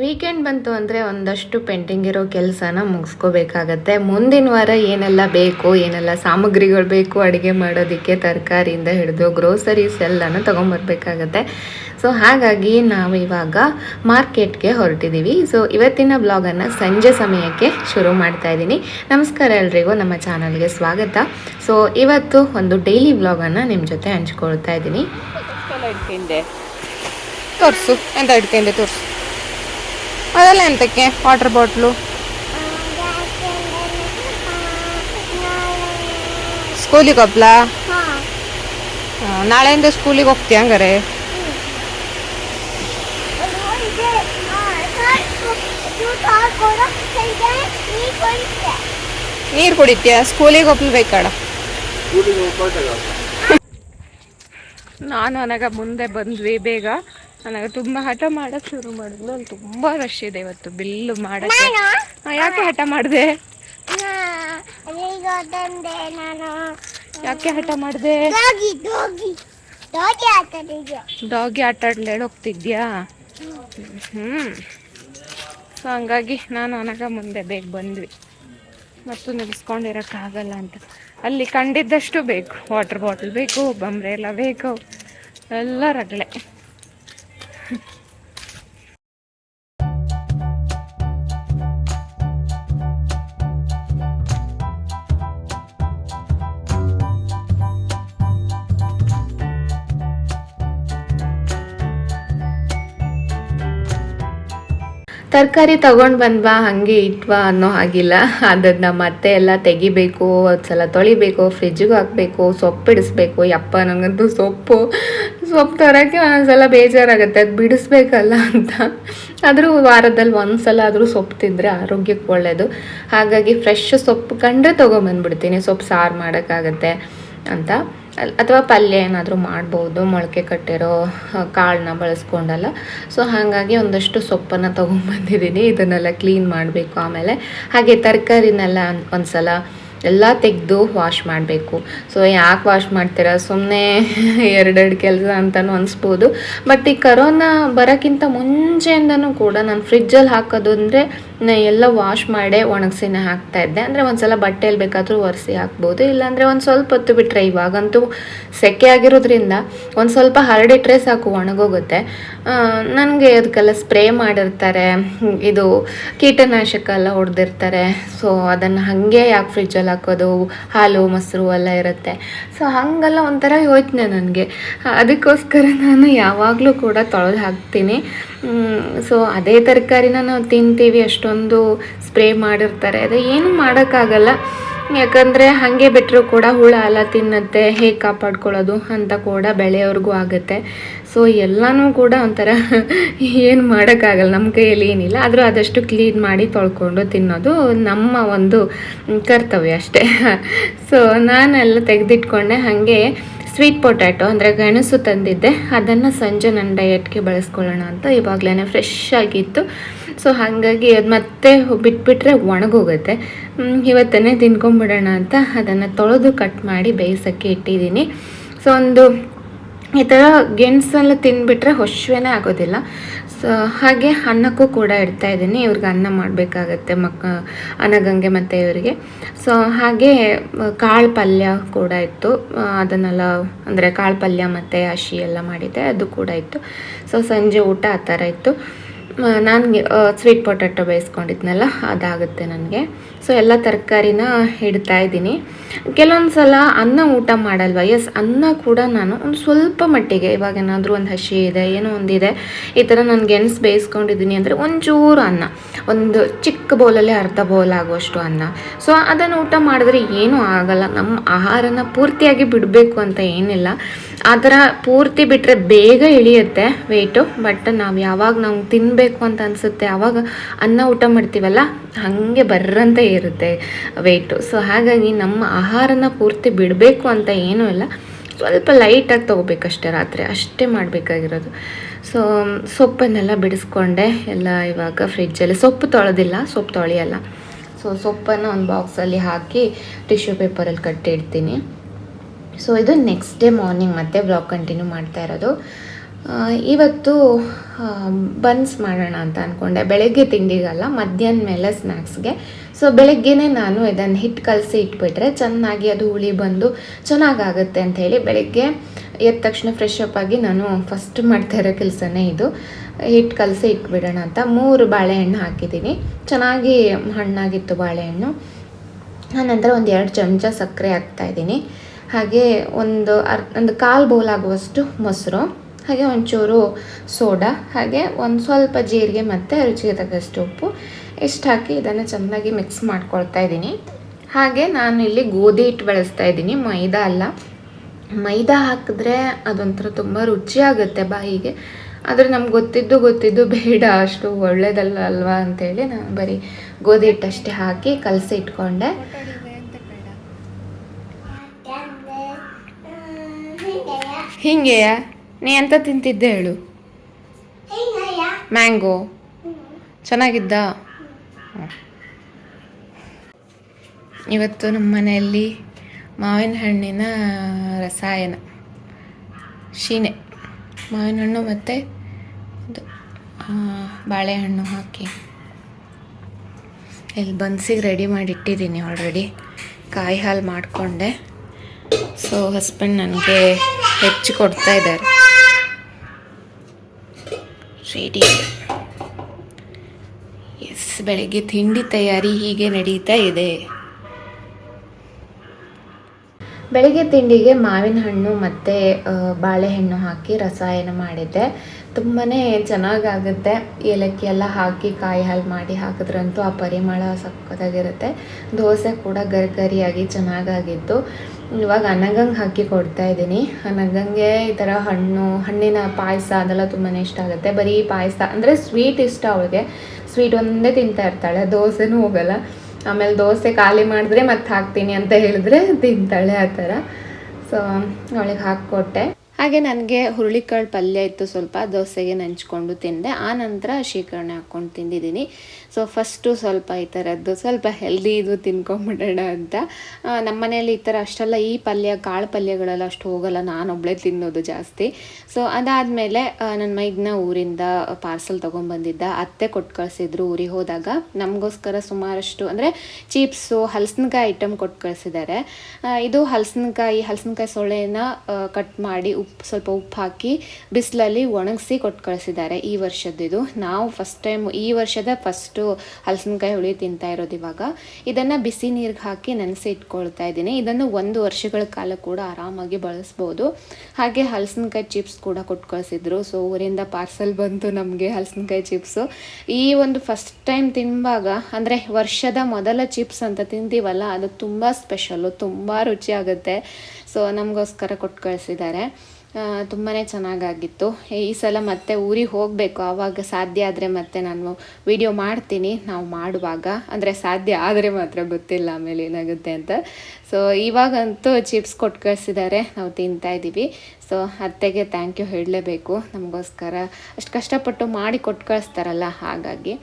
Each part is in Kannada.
ವೀಕೆಂಡ್ ಬಂತು ಅಂದರೆ ಒಂದಷ್ಟು ಪೆಂಡಿಂಗ್ ಇರೋ ಕೆಲಸನ ಮುಗಿಸ್ಕೋಬೇಕಾಗತ್ತೆ. ಮುಂದಿನ ವಾರ ಏನೆಲ್ಲ ಬೇಕು, ಏನೆಲ್ಲ ಸಾಮಗ್ರಿಗಳು ಬೇಕು ಅಡುಗೆ ಮಾಡೋದಕ್ಕೆ ತರಕಾರಿಯಿಂದ ಹಿಡಿದು ಗ್ರೋಸರೀಸ್ ಎಲ್ಲನೂ ತೊಗೊಂಬರ್ಬೇಕಾಗತ್ತೆ. ಸೊ ಹಾಗಾಗಿ ನಾವು ಇವಾಗ ಮಾರ್ಕೆಟ್ಗೆ ಹೊರಟಿದ್ದೀವಿ ಸೊ ಇವತ್ತಿನ ಬ್ಲಾಗನ್ನು ಸಂಜೆ ಸಮಯಕ್ಕೆ ಶುರು ಮಾಡ್ತಾ ಇದ್ದೀನಿ. ನಮಸ್ಕಾರ ಎಲ್ರಿಗೂ, ನಮ್ಮ ಚಾನಲ್ಗೆ ಸ್ವಾಗತ. ಸೊ ಇವತ್ತು ಒಂದು ಡೈಲಿ ಬ್ಲಾಗನ್ನು ನಿಮ್ಮ ಜೊತೆ ಹಂಚ್ಕೊಳ್ತಾ ಇದ್ದೀನಿ. ತೋರಿಸು, ಎಂತ ಇಟ್ಕೊಂಡೆ ತೋರಿಸು. ಅದೆಲ್ಲ ಎಂತಕ್ಕೆ ವಾಟರ್ ಬಾಟ್ಲು ಸ್ಕೂಲಿಗೆ ಹೋಗ್ಲ ನಾಳೆಯಿಂದ ಸ್ಕೂಲಿಗೆ ಹೋಗ್ತೀಯ ಹಂಗಾರೆ ನೀರು ಕುಡಿತೀಯ ಸ್ಕೂಲಿಗೆ ಹೋಗ್ಬೇಕಡ ನಾನು ನನಗ ಮುಂದೆ ಬಂದ್ವಿ ಬೇಗ ನನಗೆ ತುಂಬ ಹಠ ಮಾಡಕ್ ಶುರು ಮಾಡಿದ್ಲು. ಅಲ್ಲಿ ತುಂಬಾ ರಶ್ ಇದೆ ಇವತ್ತು ಬಿಲ್ಲು ಮಾಡಕ್ಕೆ. ಯಾಕೆ ಹಠ ಮಾಡಿದೆ? ಯಾಕೆ ಹಠ ಮಾಡಿದೆ? ಡಾಗಿ ಆಟ ಆಡ್ಲಿ ಹೋಗ್ತಿದ್ಯಾ? ಹ್ಮ್. ಸೊ ಹಂಗಾಗಿ ನಾನು ಅನಗ ಮುಂದೆ ಬೇಗ ಬಂದ್ವಿ. ಮತ್ತು ನಿಲ್ಲಿಸ್ಕೊಂಡಿರೋಕ್ಕಾಗಲ್ಲ ಅಂತ. ಅಲ್ಲಿ ಕಂಡಿದ್ದಷ್ಟು ಬೇಕು. ವಾಟರ್ ಬಾಟಲ್ ಬೇಕು ಬಂಬ್ರೆಲ್ಲ ಬೇಕು. ಎಲ್ಲ ರಗಳೆ. আর কি ತರಕಾರಿ ತಗೊಂಡು ಬಂದ್ವಾ, ಹಾಗೆ ಇಟ್ವಾ ಅನ್ನೋ ಹಾಗಿಲ್ಲ. ಅದನ್ನ ಮತ್ತೆ ಎಲ್ಲ ತೆಗಿಬೇಕು ಸಲ ತೊಳಿಬೇಕು ಫ್ರಿಜ್ಗೆ ಹಾಕಬೇಕು, ಸೊಪ್ಪು ಬಿಡಿಸ್ಬೇಕು ಯಪ್ಪ, ನನಗಂತೂ ಸೊಪ್ಪು ಸೊಪ್ಪು ತರೋಕ್ಕೆ ಒಂದೊಂದ್ಸಲ ಬೇಜಾರಾಗುತ್ತೆ. ಅದು ಬಿಡಿಸ್ಬೇಕಲ್ಲ ಅಂತ. ಆದರೂ ವಾರದಲ್ಲಿ ಒಂದ್ಸಲ ಆದರೂ ಸೊಪ್ಪು ತಿಂದರೆ ಆರೋಗ್ಯಕ್ಕೆ ಒಳ್ಳೆಯದು ಹಾಗಾಗಿ ಫ್ರೆಶ್ ಸೊಪ್ಪು ಕಂಡ್ರೆ ತೊಗೊಂಬಂದ್ಬಿಡ್ತೀನಿ. ಸೊಪ್ಪು ಸಾರು ಮಾಡೋಕ್ಕಾಗತ್ತೆ ಅಂತ. ಅಥವಾ ಪಲ್ಯ ಏನಾದರೂ ಮಾಡ್ಬೋದು, ಮೊಳಕೆ ಕಟ್ಟಿರೋ ಕಾಳನ್ನ ಬಳಸ್ಕೊಂಡಲ್ಲ. ಸೊ ಹಾಗಾಗಿ ಒಂದಷ್ಟು ಸೊಪ್ಪನ್ನು ತೊಗೊಂಬಂದಿದ್ದೀನಿ ಇದನ್ನೆಲ್ಲ ಕ್ಲೀನ್ ಮಾಡಬೇಕು ಆಮೇಲೆ. ಹಾಗೆ ತರಕಾರಿನೆಲ್ಲ ಒಂದ್ಸಲ ಎಲ್ಲ ತೆಗೆದು ವಾಶ್ ಮಾಡಬೇಕು. ಸೊ ಯಾಕೆ ವಾಶ್ ಮಾಡ್ತೀರಾ? ಸುಮ್ಮನೆ ಎರಡೆರಡು ಕೆಲಸ ಅಂತಲೂ ಅನಿಸ್ಬೋದು. ಬಟ್ ಈ ಕರೋನಾ ಬರೋಕ್ಕಿಂತ ಮುಂಚೆಯಿಂದನೂ ಕೂಡ ನಾನು ಫ್ರಿಜ್ಜಲ್ಲಿ ಹಾಕೋದು ಅಂದರೆ ಎಲ್ಲ ವಾಶ್ ಮಾಡೇ ಒಣಗಿಸಿನೇ ಹಾಕ್ತಾ ಇದ್ದೆ. ಅಂದರೆ ಒಂದ್ಸಲ ಬಟ್ಟೆಯಲ್ಲಿ ಬೇಕಾದರೂ ಒರೆಸಿ ಹಾಕ್ಬೋದು. ಇಲ್ಲಾಂದರೆ ಒಂದು ಸ್ವಲ್ಪ ಹೊತ್ತು ಬಿಟ್ಟರೆ ಇವಾಗಂತೂ ಸೆಕೆ ಆಗಿರೋದ್ರಿಂದ ಒಂದು ಸ್ವಲ್ಪ ಹರಡಿಟ್ರೆ ಸಾಕು, ಒಣಗೋಗುತ್ತೆ. ನನಗೆ ಅದಕ್ಕೆಲ್ಲ ಸ್ಪ್ರೇ ಮಾಡಿರ್ತಾರೆ. ಇದು ಕೀಟನಾಶಕ ಎಲ್ಲ ಹೊಡೆದಿರ್ತಾರೆ. ಸೊ ಅದನ್ನು ಹಾಗೆ ಯಾಕೆ ಫ್ರಿಜ್ಜಲ್ಲಿ ಹಾಕೋದು? ಹಾಲು, ಮೊಸರು ಎಲ್ಲ ಇರುತ್ತೆ. ಸೊ ಹಾಗೆಲ್ಲ ಒಂಥರ ಯೋಚನೆ ನನಗೆ. ಅದಕ್ಕೋಸ್ಕರ ನಾನು ಯಾವಾಗಲೂ ಕೂಡ ತೊಳೆದು ಹಾಕ್ತೀನಿ. ಸೊ ಅದೇ ತರಕಾರಿನ ನಾವು ತಿಂತೀವಿ, ಅಷ್ಟೊಂದು ಸ್ಪ್ರೇ ಮಾಡಿರ್ತಾರೆ. ಅದೇ ಏನು ಮಾಡೋಕ್ಕಾಗಲ್ಲ. ಯಾಕಂದರೆ ಹಾಗೆ ಬಿಟ್ಟರು ಕೂಡ ಹುಳ ಎಲ್ಲ ತಿನ್ನತ್ತೆ, ಹೇಗೆ ಕಾಪಾಡ್ಕೊಳ್ಳೋದು ಅಂತ ಕೂಡ ಬೆಳೆಯವ್ರಿಗೂ ಆಗುತ್ತೆ. ಸೊ ಎಲ್ಲನೂ ಕೂಡ ಒಂಥರ ಏನು ಮಾಡೋಕ್ಕಾಗಲ್ಲ, ನಮ್ಮ ಕೈಯಲ್ಲಿ ಏನಿಲ್ಲ. ಆದರೂ ಆದಷ್ಟು ಕ್ಲೀನ್ ಮಾಡಿ ತೊಳ್ಕೊಂಡು ತಿನ್ನೋದು ನಮ್ಮ ಒಂದು ಕರ್ತವ್ಯ ಅಷ್ಟೇ. ಸೊ ನಾನೆಲ್ಲ ತೆಗೆದಿಟ್ಕೊಂಡೆ, ಹಾಗೆ ಸ್ವೀಟ್ ಪೊಟ್ಯಾಟೊ ಅಂದರೆ ಗೆಣಸು ತಂದಿದ್ದೆ. ಅದನ್ನು ಸಂಜೆ ನನ್ನ ಡಯಟ್ಗೆ ಬಳಸ್ಕೊಳ್ಳೋಣ ಅಂತ ಇವಾಗಲೇ ಫ್ರೆಶ್ ಆಗಿತ್ತು. ಸೊ ಹಾಗಾಗಿ ಅದು ಮತ್ತೆ ಬಿಟ್ಬಿಟ್ರೆ ಒಣಗೋಗುತ್ತೆ. ಇವತ್ತೇ ತಿನ್ಕೊಂಬಿಡೋಣ ಅಂತ ಅದನ್ನು ತೊಳೆದು ಕಟ್ ಮಾಡಿ ಬೇಯಿಸೋಕ್ಕೆ ಇಟ್ಟಿದ್ದೀನಿ. ಸೊ ಒಂದು ಈ ಥರ ಗೆಣಸೆಲ್ಲ ತಿನ್ಬಿಟ್ರೆ ಹೊಶ್ವೇನೇ ಆಗೋದಿಲ್ಲ. ಸೊ ಹಾಗೆ ಅನ್ನಕ್ಕೂ ಕೂಡ ಇಡ್ತಾ ಇದ್ದೀನಿ. ಇವ್ರಿಗೆ ಅನ್ನ ಮಾಡಬೇಕಾಗತ್ತೆ ಮಕ್ಕ ಅನಗಂಗೆ ಮತ್ತು ಇವರಿಗೆ. ಸೊ ಹಾಗೆ ಕಾಳು ಪಲ್ಯ ಕೂಡ ಇತ್ತು. ಅದನ್ನೆಲ್ಲ, ಅಂದರೆ ಕಾಳು ಪಲ್ಯ ಮತ್ತು ಹಸಿ ಎಲ್ಲ ಮಾಡಿದ್ದೆ. ಅದು ಕೂಡ ಇತ್ತು. ಸೊ ಸಂಜೆ ಊಟ ಆ ಥರ ಇತ್ತು. ನಾನು ಸ್ವೀಟ್ ಪೊಟ್ಯಾಟೊ ಬೇಯಿಸ್ಕೊಂಡಿದ್ನಲ್ಲ, ಅದಾಗುತ್ತೆ ನನಗೆ. ಸೊ ಎಲ್ಲ ತರಕಾರಿನ ಇಡ್ತಾ ಇದ್ದೀನಿ. ಕೆಲವೊಂದು ಸಲ ಅನ್ನ ಊಟ ಮಾಡಲ್ವ? ಎಸ್ ಅನ್ನ ಕೂಡ ನಾನು ಒಂದು ಸ್ವಲ್ಪ ಮಟ್ಟಿಗೆ, ಇವಾಗ ಏನಾದರೂ ಒಂದು ಹಸಿ ಇದೆ, ಏನೋ ಒಂದಿದೆ ಈ ಥರ ನಾನು ಗೆಣಸು ಬೇಯಿಸ್ಕೊಂಡಿದ್ದೀನಿ ಅಂದರೆ ಒಂಚೂರು ಅನ್ನ. ಒಂದು ಚಿಕ್ಕ ಬೌಲಲ್ಲಿ ಅರ್ಧ ಬೌಲ್ ಆಗುವಷ್ಟು ಅನ್ನ. ಸೊ ಅದನ್ನು ಊಟ ಮಾಡಿದ್ರೆ ಏನೂ ಆಗಲ್ಲ. ನಮ್ಮ ಆಹಾರನ ಪೂರ್ತಿಯಾಗಿ ಬಿಡಬೇಕು ಅಂತ ಏನಿಲ್ಲ. ಆ ಥರ ಪೂರ್ತಿ ಬಿಟ್ಟರೆ ಬೇಗ ಇಳಿಯುತ್ತೆ ವೆಯ್ಟು ಬಟ್ ನಾವು ಯಾವಾಗ ನಾವು ತಿನ್ನಬೇಕು ಅಂತ ಅನಿಸುತ್ತೆ ಆವಾಗ ಅನ್ನ ಊಟ ಮಾಡ್ತೀವಲ್ಲ, ಹಾಗೆ ಬರ್ರಂತೆ ಇರುತ್ತೆ ವೆಯ್ಟು ಸೊ ಹಾಗಾಗಿ ನಮ್ಮ ಆಹಾರನ ಪೂರ್ತಿ ಬಿಡಬೇಕು ಅಂತ ಏನೂ ಇಲ್ಲ. ಸ್ವಲ್ಪ ಲೈಟಾಗಿ ತೊಗೋಬೇಕಷ್ಟೇ ರಾತ್ರಿ, ಅಷ್ಟೇ ಮಾಡಬೇಕಾಗಿರೋದು. ಸೊ ಸೊಪ್ಪನ್ನೆಲ್ಲ ಬಿಡಿಸ್ಕೊಂಡೆ, ಎಲ್ಲ ಇವಾಗ ಫ್ರಿಜ್ಜಲ್ಲಿ ಸೊಪ್ಪು ತೊಳೆದಿಲ್ಲ, ಸೊಪ್ಪು ತೊಳೆಯಲ್ಲ. ಸೊ ಸೊಪ್ಪನ್ನು ಒಂದು ಬಾಕ್ಸಲ್ಲಿ ಹಾಕಿ ಟಿಶ್ಯೂ ಪೇಪರಲ್ಲಿ ಕಟ್ಟಿ ಇಡ್ತೀನಿ ಸೊ ಇದು ನೆಕ್ಸ್ಟ್ ಡೇ ಮಾರ್ನಿಂಗ್ ಮತ್ತೆ ಬ್ಲಾಗ್ ಕಂಟಿನ್ಯೂ ಮಾಡ್ತಾ ಇರೋದು. ಇವತ್ತು ಬನ್ಸ್ ಮಾಡೋಣ ಅಂತ ಅಂದ್ಕೊಂಡೆ ಬೆಳಗ್ಗೆ ತಿಂಡಿಗಲ್ಲ, ಮಧ್ಯಾಹ್ನ ಮೇಲೆ ಸ್ನ್ಯಾಕ್ಸ್ಗೆ ಸೊ ಬೆಳಗ್ಗೆನೇ ನಾನು ಇದನ್ನು ಹಿಟ್ಟು ಕಲಸಿ ಇಟ್ಬಿಟ್ರೆ ಚೆನ್ನಾಗಿ ಅದು ಹುಳಿ ಬಂದು ಚೆನ್ನಾಗಾಗುತ್ತೆ ಅಂತ ಹೇಳಿ ಬೆಳಗ್ಗೆ ಎದ್ದ ತಕ್ಷಣ ಫ್ರೆಶ್ ಅಪ್ ಆಗಿ ನಾನು ಫಸ್ಟ್ ಮಾಡ್ತಾ ಇರೋ ಕೆಲಸನೇ ಇದು. ಹಿಟ್ಟು ಕಲಸಿ ಇಟ್ಬಿಡೋಣ ಅಂತ ಮೂರು ಬಾಳೆಹಣ್ಣು ಹಾಕಿದ್ದೀನಿ. ಚೆನ್ನಾಗಿ ಹಣ್ಣಾಗಿತ್ತು ಬಾಳೆಹಣ್ಣು. ಆನಂತರ ಒಂದು ಎರಡು ಚಮಚ ಸಕ್ಕರೆ ಹಾಕ್ತಾಯಿದ್ದೀನಿ ಹಾಗೆ ಒಂದು ಅರ್, ಒಂದು ಕಾಲು ಬೌಲ್ ಆಗುವಷ್ಟು ಮೊಸರು, ಹಾಗೆ ಒಂಚೂರು ಸೋಡಾ, ಹಾಗೆ ಒಂದು ಸ್ವಲ್ಪ ಜೀರಿಗೆ ಮತ್ತು ರುಚಿಗೆ ತಕ್ಕಷ್ಟು ಉಪ್ಪು. ಇಷ್ಟು ಹಾಕಿ ಇದನ್ನು ಚೆನ್ನಾಗಿ ಮಿಕ್ಸ್ ಮಾಡ್ಕೊಳ್ತಾ ಇದ್ದೀನಿ. ಹಾಗೆ ನಾನು ಇಲ್ಲಿ ಗೋಧಿ ಹಿಟ್ಟು ಬಳಸ್ತಾ ಇದ್ದೀನಿ, ಮೈದಾ ಅಲ್ಲ. ಮೈದಾ ಹಾಕಿದ್ರೆ ಅದೊಂಥರ ತುಂಬ ರುಚಿಯಾಗುತ್ತೆ ಬಾಯಿಗೆ. ಆದರೆ ನಮ್ಗೆ ಗೊತ್ತಿದ್ದು ಗೊತ್ತಿದ್ದು ಬೇಡ, ಅಷ್ಟು ಒಳ್ಳೇದಲ್ಲ ಅಲ್ವಾ ಅಂತೇಳಿ ನಾನು ಬರೀ ಗೋಧಿ ಹಿಟ್ಟಷ್ಟೇ ಹಾಕಿ ಕಲಸಿ ಇಟ್ಕೊಂಡೆ. ಹಿಂಗೆಯ? ನೀ ಎಂತ ತಿಂತಿದ್ದೆ ಹೇಳು. ಮ್ಯಾಂಗೋ ಚೆನ್ನಾಗಿದ್ದ? ಇವತ್ತು ನಮ್ಮ ಮನೆಯಲ್ಲಿ ಮಾವಿನ ಹಣ್ಣಿನ ರಸಾಯನ. ಶೀನೆ. ಮಾವಿನ ಹಣ್ಣು ಮತ್ತು ಬಾಳೆಹಣ್ಣು ಹಾಕಿ. ಇಲ್ಲಿ ಬನ್ಸಿಗೆ ರೆಡಿ ಮಾಡಿ ಇಟ್ಟಿದ್ದೀನಿ ಆಲ್ರೆಡಿ ಕಾಯಿ ಹಾಲು ಮಾಡಿಕೊಂಡೆ. ಸೊ ಹಸ್ಬೆಂಡ್ ನನಗೆ ಹೆಚ್ಚು ಕೊಡ್ತಾ ಇದ್ದಾರೆ. ರೆಡಿ ಎಸ್ ಬೆಳಗ್ಗೆ ತಿಂಡಿ ತಯಾರಿ ಹೀಗೆ ನಡೀತಾ ಇದೆ. ಬೆಳಗ್ಗೆ ತಿಂಡಿಗೆ ಮಾವಿನ ಹಣ್ಣು ಮತ್ತು ಬಾಳೆಹಣ್ಣು ಹಾಕಿ ರಸಾಯನ ಮಾಡಿದ್ದೆ. ತುಂಬಾ ಚೆನ್ನಾಗಾಗುತ್ತೆ. ಏಲಕ್ಕಿ ಎಲ್ಲ ಹಾಕಿ ಕಾಯಿ ಹಾಲು ಮಾಡಿ ಹಾಕಿದ್ರಂತೂ ಆ ಪರಿಮಳ ಸಕ್ಕತ್ತಾಗಿರುತ್ತೆ ದೋಸೆ ಕೂಡ ಗರ್ಗರಿಯಾಗಿ ಚೆನ್ನಾಗಾಗಿತ್ತು. ಇವಾಗ ಅನಗಂಗೆ ಹಾಕಿ ಕೊಡ್ತಾ ಇದ್ದೀನಿ. ಅನಗಂಗೆ ಈ ಥರ ಹಣ್ಣು, ಹಣ್ಣಿನ ಪಾಯಸ ಅದೆಲ್ಲ ತುಂಬಾ ಇಷ್ಟ ಆಗುತ್ತೆ. ಬರೀ ಪಾಯಸ ಅಂದರೆ ಸ್ವೀಟ್ ಇಷ್ಟ ಅವಳಿಗೆ. ಸ್ವೀಟ್ ಒಂದೇ ತಿಂತಾ ಇರ್ತಾಳೆ, ದೋಸೆನೂ ಹೋಗಲ್ಲ. ಆಮೇಲೆ ದೋಸೆ ಖಾಲಿ ಮಾಡಿದ್ರೆ ಮತ್ತೆ ಹಾಕ್ತೀನಿ ಅಂತ ಹೇಳಿದ್ರೆ ತಿಂತಾಳೆ ಆ ಥರ ಸೊ ಅವಳಿಗೆ ಹಾಕಿಕೊಟ್ಟೆ. ಹಾಗೆ ನನಗೆ ಹುರುಳಿಕಾಳು ಪಲ್ಯ ಇತ್ತು ಸ್ವಲ್ಪ, ದೋಸೆಗೆ ನೆಂಚ್ಕೊಂಡು ತಿಂದೆ. ಆ ನಂತರ ಶೀಕರಣೆ ಹಾಕ್ಕೊಂಡು ತಿಂದಿದ್ದೀನಿ. ಸೊ ಫಸ್ಟು ಸ್ವಲ್ಪ ಈ ಥರದ್ದು ಸ್ವಲ್ಪ ಹೆಲ್ದಿ ಇದು ತಿನ್ಕೊಂಬಿಡೋಣ ಅಂತ. ನಮ್ಮ ಮನೆಯಲ್ಲಿ ಈ ಥರ ಅಷ್ಟೆಲ್ಲ ಈ ಪಲ್ಯ, ಕಾಳು ಪಲ್ಯಗಳೆಲ್ಲ ಅಷ್ಟು ಹೋಗಲ್ಲ. ನಾನೊಬ್ಳೆ ತಿನ್ನೋದು ಜಾಸ್ತಿ. ಸೊ ಅದಾದಮೇಲೆ ನನ್ನ ಮೈಗ್ನ ಊರಿಂದ ಪಾರ್ಸಲ್ ತೊಗೊಂಬಂದಿದ್ದ. ಅತ್ತೆ ಕೊಟ್ಟು ಕಳಿಸಿದ್ರು ಊರಿಗೆ ಹೋದಾಗ. ನಮಗೋಸ್ಕರ ಸುಮಾರಷ್ಟು ಅಂದರೆ ಚೀಪ್ಸು ಹಲಸಿನಕಾಯಿ ಐಟಮ್ ಕೊಟ್ಟು ಕಳಿಸಿದ್ದಾರೆ ಇದು ಹಲಸಿನಕಾಯಿ ಹಲಸಿನಕಾಯಿ ಸೊಳ್ಳೆನ ಕಟ್ ಮಾಡಿ ಉಪ್ಪು ಸ್ವಲ್ಪ ಉಪ್ಪು ಹಾಕಿ ಬಿಸಿಲಲ್ಲಿ ಒಣಗಿಸಿ ಕೊಟ್ಟು ಕಳಿಸಿದ್ದಾರೆ ಈ ಇದು. ನಾವು ಫಸ್ಟ್ ಟೈಮ್ ಈ ವರ್ಷದ ಫಸ್ಟು ಹಲಸಿನಕಾಯಿ ಹುಳಿ ತಿಂತಾ ಇರೋದು ಇವಾಗ. ಇದನ್ನು ಬಿಸಿ ನೀರಿಗೆ ಹಾಕಿ ನೆನೆಸಿ ಇಟ್ಕೊಳ್ತಾ ಇದ್ದೀನಿ. ಇದನ್ನು ಒಂದು ವರ್ಷಗಳ ಕಾಲ ಕೂಡ ಆರಾಮಾಗಿ ಬಳಸ್ಬೋದು. ಹಾಗೆ ಹಲಸಿನಕಾಯಿ ಚಿಪ್ಸ್ ಕೂಡ ಕೊಟ್ಟು ಕಳಿಸಿದ್ರು ಸೊ, ಊರಿಂದ ಪಾರ್ಸಲ್ ಬಂತು ನಮಗೆ ಹಲಸಿನಕಾಯಿ ಚಿಪ್ಸು. ಈ ಒಂದು ಫಸ್ಟ್ ಟೈಮ್ ತಿನ್ನುವಾಗ ಅಂದರೆ ವರ್ಷದ ಮೊದಲ ಚಿಪ್ಸ್ ಅಂತ ತಿಂತೀವಲ್ಲ, ಅದು ತುಂಬ ಸ್ಪೆಷಲ್ಲು ತುಂಬ ರುಚಿಯಾಗುತ್ತೆ. ಸೊ ನಮಗೋಸ್ಕರ ಕೊಟ್ಟು ಕಳಿಸಿದ್ದಾರೆ ತುಂಬಾ ಚೆನ್ನಾಗಾಗಿತ್ತು. ಈ ಸಲ ಮತ್ತೆ ಊರಿಗೆ ಹೋಗಬೇಕು. ಆವಾಗ ಸಾಧ್ಯ ಆದರೆ ಮತ್ತೆ ನಾನು ವಿಡಿಯೋ ಮಾಡ್ತೀನಿ. ನಾವು ಮಾಡುವಾಗ. ಅಂದರೆ ಸಾಧ್ಯ ಆದರೆ ಮಾತ್ರ ಗೊತ್ತಿಲ್ಲ ಆಮೇಲೆ ಏನಾಗುತ್ತೆ ಅಂತ. ಸೊ ಇವಾಗಂತೂ ಚಿಪ್ಸ್ ಕೊಟ್ಟು ಕಳಿಸಿದ್ದಾರೆ ನಾವು ತಿಂತಾ ಇದ್ದೀವಿ ಸೊ ಅತ್ತೆಗೆ ಥ್ಯಾಂಕ್ ಯು ಹೇಳಲೇಬೇಕು. ನಮಗೋಸ್ಕರ ಅಷ್ಟು ಕಷ್ಟಪಟ್ಟು ಮಾಡಿ ಕೊಟ್ಟು ಕಳಿಸ್ತಾರಲ್ಲ ಹಾಗಾಗಿ.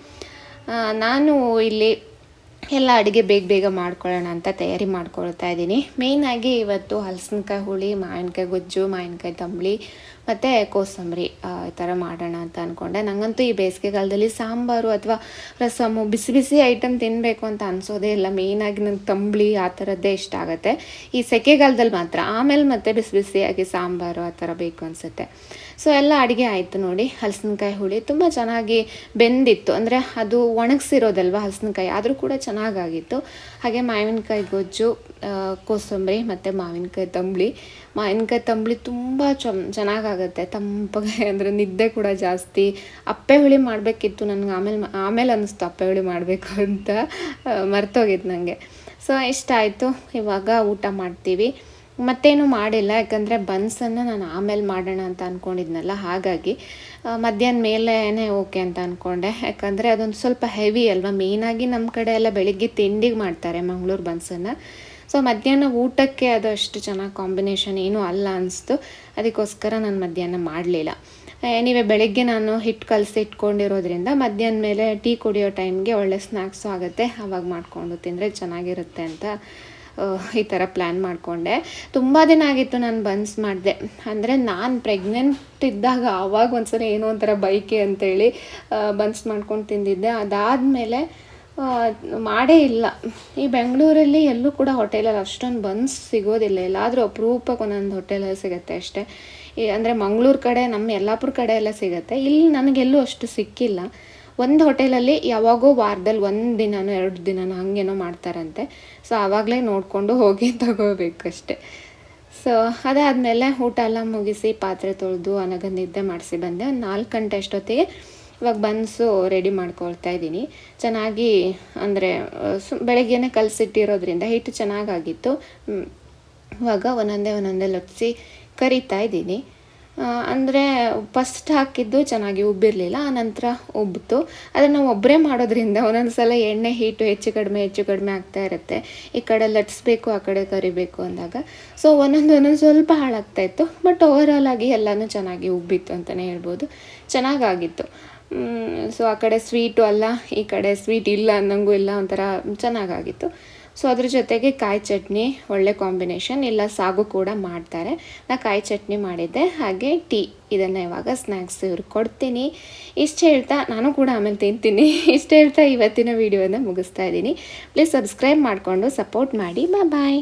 ನಾನು ಇಲ್ಲಿ ಎಲ್ಲ ಅಡುಗೆ ಬೇಗ ಬೇಗ ಮಾಡ್ಕೊಳ್ಳೋಣ ಅಂತ ತಯಾರಿ ಮಾಡ್ಕೊಳ್ತಾ ಇದ್ದೀನಿ. ಮೇಯ್ನಾಗಿ ಇವತ್ತು ಹಲಸಿನಕಾಯಿ ಹುಳಿ, ಮಾವಿನಕಾಯಿ ಗೊಜ್ಜು, ಮಾವಿನಕಾಯಿ ತಂಬಳಿ ಮತ್ತು ಕೋಸಂಬರಿ ಈ ಥರ ಮಾಡೋಣ ಅಂತ ಅಂದ್ಕೊಂಡೆ ನನಗಂತೂ ಈ ಬೇಸಿಗೆಗಾಲದಲ್ಲಿ ಸಾಂಬಾರು ಅಥವಾ ರಸಮು, ಬಿಸಿ ಬಿಸಿ ಐಟಮ್ ತಿನ್ನಬೇಕು ಅಂತ ಅನಿಸೋದೇ ಇಲ್ಲ. ಮೇಯ್ನಾಗಿ ನಂಗೆ ತಂಬಳಿ ಆ ಥರದ್ದೇ ಇಷ್ಟ ಆಗುತ್ತೆ. ಈ ಸೆಕೆಗಾಲದಲ್ಲಿ ಮಾತ್ರ. ಆಮೇಲೆ ಮತ್ತೆ ಬಿಸಿ ಬಿಸಿಯಾಗಿ ಸಾಂಬಾರು ಆ ಥರ ಬೇಕು ಅನಿಸುತ್ತೆ. ಸೊ ಎಲ್ಲ ಅಡುಗೆ ಆಯಿತು ನೋಡಿ. ಹಲಸಿನಕಾಯಿ ಹುಳಿ ತುಂಬ ಚೆನ್ನಾಗಿ ಬೆಂದಿತ್ತು. ಅಂದರೆ ಅದು ಒಣಗಿಸಿರೋದಲ್ವ ಹಲಸಿನಕಾಯಿ? ಆದರೂ ಕೂಡ ಚೆನ್ನಾಗಾಗಿತ್ತು. ಹಾಗೆ ಮಾವಿನಕಾಯಿ ಗೊಜ್ಜು ಕೋಸಂಬರಿ ಮತ್ತು ಮಾವಿನಕಾಯಿ ತಂಬಳಿ. ಮಾವಿನಕಾಯಿ ತಂಬಳಿ ತುಂಬ ಚಮ್, ಚೆನ್ನಾಗಾಗತ್ತೆ. ತಂಪಗೆ ಅಂದರೆ ನಿದ್ದೆ ಕೂಡ ಜಾಸ್ತಿ. ಅಪ್ಪೆ ಹುಳಿ ಮಾಡಬೇಕಿತ್ತು ನನಗೆ, ಆಮೇಲೆ ಆಮೇಲೆ ಅನ್ನಿಸ್ತು ಅಪ್ಪೆ ಹುಳಿ ಮಾಡಬೇಕು ಅಂತ. ಮರ್ತೋಗಿತ್ತು ನನಗೆ ಸೊ ಇಷ್ಟ ಆಯಿತು ಇವಾಗ ಊಟ ಮಾಡ್ತೀವಿ. ಮತ್ತೇನು ಮಾಡಿಲ್ಲ, ಯಾಕಂದರೆ ಬನ್ಸನ್ನು ನಾನು ಆಮೇಲೆ ಮಾಡೋಣ ಅಂತ ಅಂದ್ಕೊಂಡಿದ್ನಲ್ಲ ಹಾಗಾಗಿ ಮಧ್ಯಾಹ್ನ ಮೇಲೇ ಓಕೆ ಅಂತ ಅಂದ್ಕೊಂಡೆ ಯಾಕಂದರೆ ಅದೊಂದು ಸ್ವಲ್ಪ ಹೆವಿ ಅಲ್ವಾ ಮೇಯ್ನಾಗಿ ನಮ್ಮ ಕಡೆ ಎಲ್ಲ ಬೆಳಿಗ್ಗೆ ತಿಂಡಿಗೆ ಮಾಡ್ತಾರೆ ಮಂಗಳೂರು ಬನ್ಸನ್ನು. ಸೊ ಮಧ್ಯಾಹ್ನ ಊಟಕ್ಕೆ ಅದು ಅಷ್ಟು ಚೆನ್ನಾಗಿ ಕಾಂಬಿನೇಷನ್ ಏನೂ ಅಲ್ಲ ಅನಿಸ್ತು. ಅದಕ್ಕೋಸ್ಕರ ನಾನು ಮಧ್ಯಾಹ್ನ ಮಾಡಲಿಲ್ಲ. ನೀವೇ ಬೆಳಗ್ಗೆ ನಾನು ಹಿಟ್ಟು ಕಲಸಿ ಇಟ್ಕೊಂಡಿರೋದ್ರಿಂದ ಮಧ್ಯಾಹ್ನ ಮೇಲೆ ಟೀ ಕುಡಿಯೋ ಟೈಮ್ಗೆ ಒಳ್ಳೆ ಸ್ನ್ಯಾಕ್ಸು ಆಗುತ್ತೆ. ಆವಾಗ ಮಾಡಿಕೊಂಡು ತಿಂದರೆ ಚೆನ್ನಾಗಿರುತ್ತೆ ಅಂತ ಈ ಥರ ಪ್ಲ್ಯಾನ್ ಮಾಡಿಕೊಂಡೆ. ತುಂಬ ದಿನ ಆಗಿತ್ತು ನಾನು ಬನ್ಸ್ ಮಾಡಿದೆ. ಅಂದರೆ ನಾನು ಪ್ರೆಗ್ನೆಂಟ್ ಇದ್ದಾಗ ಆವಾಗ ಒಂದ್ಸಲ ಏನೋ ಒಂಥರ ಬೈಕೆ ಅಂತೇಳಿ ಬನ್ಸ್ ಮಾಡ್ಕೊಂಡು ತಿಂದಿದ್ದೆ. ಅದಾದಮೇಲೆ ಮಾಡೇ ಇಲ್ಲ. ಈ ಬೆಂಗಳೂರಲ್ಲಿ ಎಲ್ಲೂ ಕೂಡ ಹೋಟೆಲಲ್ಲಿ ಅಷ್ಟೊಂದು ಬನ್ಸ್ ಸಿಗೋದಿಲ್ಲ. ಎಲ್ಲಾದರೂ ಅಪರೂಪಕ್ಕೆ ಒಂದೊಂದು ಹೋಟೆಲಲ್ಲಿ ಸಿಗುತ್ತೆ ಅಷ್ಟೇ. ಅಂದರೆ ಮಂಗಳೂರು ಕಡೆ, ನಮ್ಮ ಯಲ್ಲಾಪುರ ಕಡೆ ಎಲ್ಲ ಸಿಗುತ್ತೆ. ಇಲ್ಲಿ ನನಗೆಲ್ಲೂ ಅಷ್ಟು ಸಿಕ್ಕಿಲ್ಲ. ಒಂದು ಹೋಟೆಲಲ್ಲಿ ಯಾವಾಗೋ ವಾರದಲ್ಲಿ ಒಂದು ದಿನನೋ ಎರಡು ದಿನನೋ ಹಾಗೇನೋ ಮಾಡ್ತಾರಂತೆ. ಸೊ ಆವಾಗಲೇ ನೋಡಿಕೊಂಡು ಹೋಗಿ ತಗೋಬೇಕಷ್ಟೆ. ಸೊ ಅದಾದಮೇಲೆ ಊಟ ಎಲ್ಲ ಮುಗಿಸಿ ಪಾತ್ರೆ ತೊಳೆದು ಅನಗ ನಿದ್ದೆ ಮಾಡಿಸಿ ಬಂದೆ. ಒಂದು ನಾಲ್ಕು ಗಂಟೆ ಅಷ್ಟೊತ್ತಿಗೆ ಇವಾಗ ಬನ್ಸು ರೆಡಿ ಮಾಡ್ಕೊಳ್ತಾ ಇದ್ದೀನಿ. ಚೆನ್ನಾಗಿ ಅಂದರೆ ಸು, ಬೆಳಗ್ಗೆನೇ ಕಲಸಿಟ್ಟಿರೋದ್ರಿಂದ ಹಿಟ್ಟು ಚೆನ್ನಾಗಾಗಿತ್ತು. ಇವಾಗ ಒಂದೊಂದೇ ಒಂದೊಂದೇ ಲಟ್ಸಿ ಕರಿತಾ ಇದ್ದೀನಿ. ಅಂದರೆ ಫಸ್ಟ್ ಹಾಕಿದ್ದು ಚೆನ್ನಾಗಿ ಉಬ್ಬಿರಲಿಲ್ಲ, ಆನಂತರ ಉಬ್ಬಿತು ಆದರೆ ನಾವು ಒಬ್ಬರೇ ಮಾಡೋದ್ರಿಂದ ಒಂದೊಂದು ಸಲ ಎಣ್ಣೆ ಹೀಟು ಹೆಚ್ಚು ಕಡಿಮೆ ಹೆಚ್ಚು ಕಡಿಮೆ ಆಗ್ತಾ ಇರುತ್ತೆ. ಈ ಕಡೆ ಲಟ್ಸ್ಬೇಕು ಆ ಕಡೆ ಕರಿಬೇಕು ಅಂದಾಗ. ಸೊ ಒಂದೊಂದು ಒಂದೊಂದು ಸ್ವಲ್ಪ ಹಾಳಾಗ್ತಾ ಇತ್ತು ಬಟ್ ಓವರಾಲ್ ಆಗಿ ಎಲ್ಲನೂ ಚೆನ್ನಾಗಿ ಉಬ್ಬಿತ್ತು ಅಂತಲೇ ಹೇಳ್ಬೋದು. ಚೆನ್ನಾಗಾಗಿತ್ತು. ಸೊ ಆ ಕಡೆ ಸ್ವೀಟು ಅಲ್ಲ, ಈ ಕಡೆ ಸ್ವೀಟ್ ಇಲ್ಲ ಅನ್ನಂಗೂ ಇಲ್ಲ, ಒಂಥರ ಚೆನ್ನಾಗಾಗಿತ್ತು. ಸೊ ಅದ್ರ ಜೊತೆಗೆ ಕಾಯಿ ಚಟ್ನಿ ಒಳ್ಳೆ ಕಾಂಬಿನೇಷನ್ ಇಲ್ಲ, ಸಾಗು ಕೂಡ ಮಾಡ್ತಾರೆ. ನಾ ಕಾಯಿ ಚಟ್ನಿ ಮಾಡಿದ್ದೆ. ಹಾಗೆ ಟೀ. ಇದನ್ನು ಇವಾಗ ಸ್ನ್ಯಾಕ್ಸ್ ಇವ್ರಿಗೆ ಕೊಡ್ತೀನಿ. ಇಷ್ಟು ಹೇಳ್ತಾ ನಾನು ಕೂಡ ಆಮೇಲೆ ತಿಂತೀನಿ. ಇಷ್ಟು ಹೇಳ್ತಾ ಇವತ್ತಿನ ವಿಡಿಯೋನ ಮುಗಿಸ್ತಾ ಇದ್ದೀನಿ. ಪ್ಲೀಸ್ ಸಬ್ಸ್ಕ್ರೈಬ್ ಮಾಡಿಕೊಂಡು ಸಪೋರ್ಟ್ ಮಾಡಿ. ಬಾಯ್ ಬಾಯ್